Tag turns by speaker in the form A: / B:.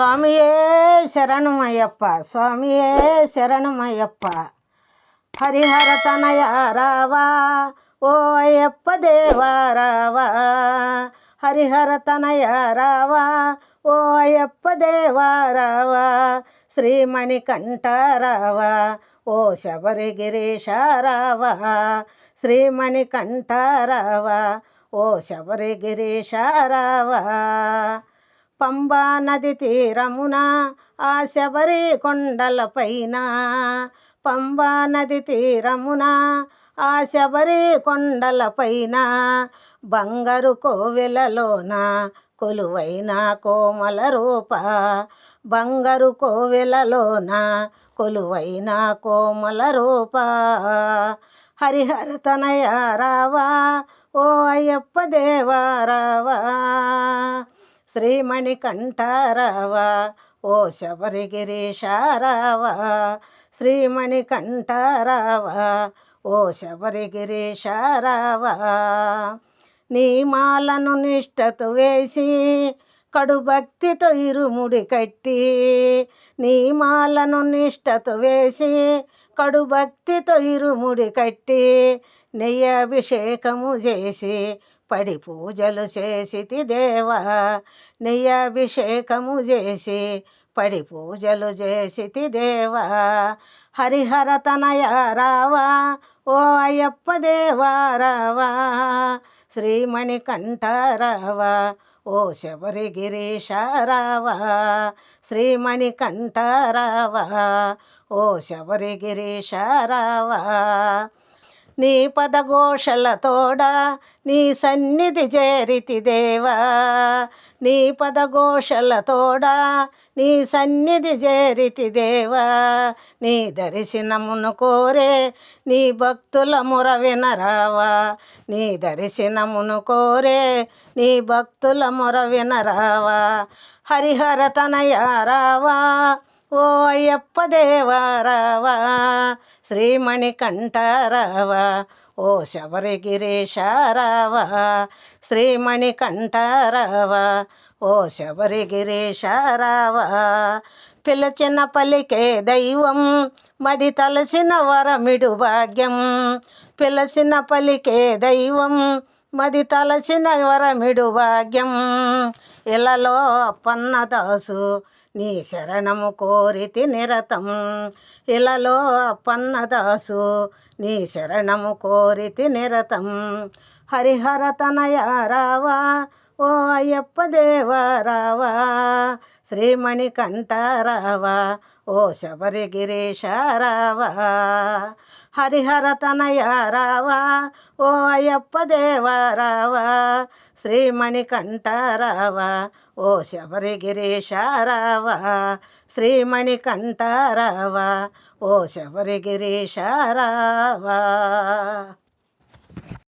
A: స్వామియే శరణమయ్యప్ప స్వామియే శరణమయ్యప్ప. హరిహర తనయ రావా ఓ అయ్యప్ప దేవా రావా. హరిహర తనయ రావా ఓ అయ్యప్ప దేవా రావా. శ్రీమణికంఠ రావా ఓ శబరిగిరీశ రావా. శ్రీమణికంఠ రావా ఓ శబరిగిరీశ రావా. పంబా నది తీరమున ఆ శబరి కొండలపైన పంబా నది తీరమున ఆ శబరి కొండలపైన బంగారు కోవెలలోన కొలువైన కోమల రూప. బంగారు కోవెలలోన కొలువైన కోమల రూప. హరిహర తనయ రావా ఓ అయ్యప్ప దేవారావా రావా ఓ శబరిగిరీశ రావా ఓ శబరిగిరీశ నీమాలను నీ మాలను వేసి కడు భక్తితో ఇరుముడి కట్టి నీ మాలను వేసి కడు భక్తితో ఇరుముడి కట్టి నెయ్యి అభిషేకము చేసి పడి పూజలు చేసితి దేవా నెయ్యభిషేకము చేసి పడి పూజలు చేసితి దేవా. హరిహర తనయ రావా ఓ అయ్యప్ప దేవా రావా. శ్రీమణికంఠ ఓ శబరి రావా. శ్రీమణికంఠారావ ఓ శబరి రావా. నీ పదఘోషలతోడ నీ సన్నిధి చేరితి దేవా. నీ పదఘోషలతోడ నీ సన్నిధి చేరితి దేవా. నీ దర్శనమును కోరే నీ భక్తుల ముర వినరావా. నీ దర్శనమును కోరే నీ భక్తుల మొర వినరావా. హరిహర తనయారావా ఓ అయ్యప్ప దేవా రావా ఓ శబరిగిరీశ రావా ఓ శబరిగిరీశారావా పిలచిన పలికే దైవం మది తలసిన వరమిడు భాగ్యం. పిలసిన పలికే దైవం మది తలసిన వరమిడు భాగ్యం. ఇలలో అప్పన్నదాసు నీ శరణము కోరితి నిరతం. ఇలలో అప్పన్నదాసు నీ శరణము కోరితి నిరతం. హరిహర తనయ రావా ఓ అయ్యప్ప దేవరావా శ్రీమణి కంఠారావా ఓ శబరి గిరీశారావా హరిహర తనయారావా ఓ అయ్యప్ప దేవరావా శ్రీమణి కంఠారావా ఓ శబరి గిరీశారావా శ్రీమణి కంఠారావా ఓ శబరి గిరీశారావా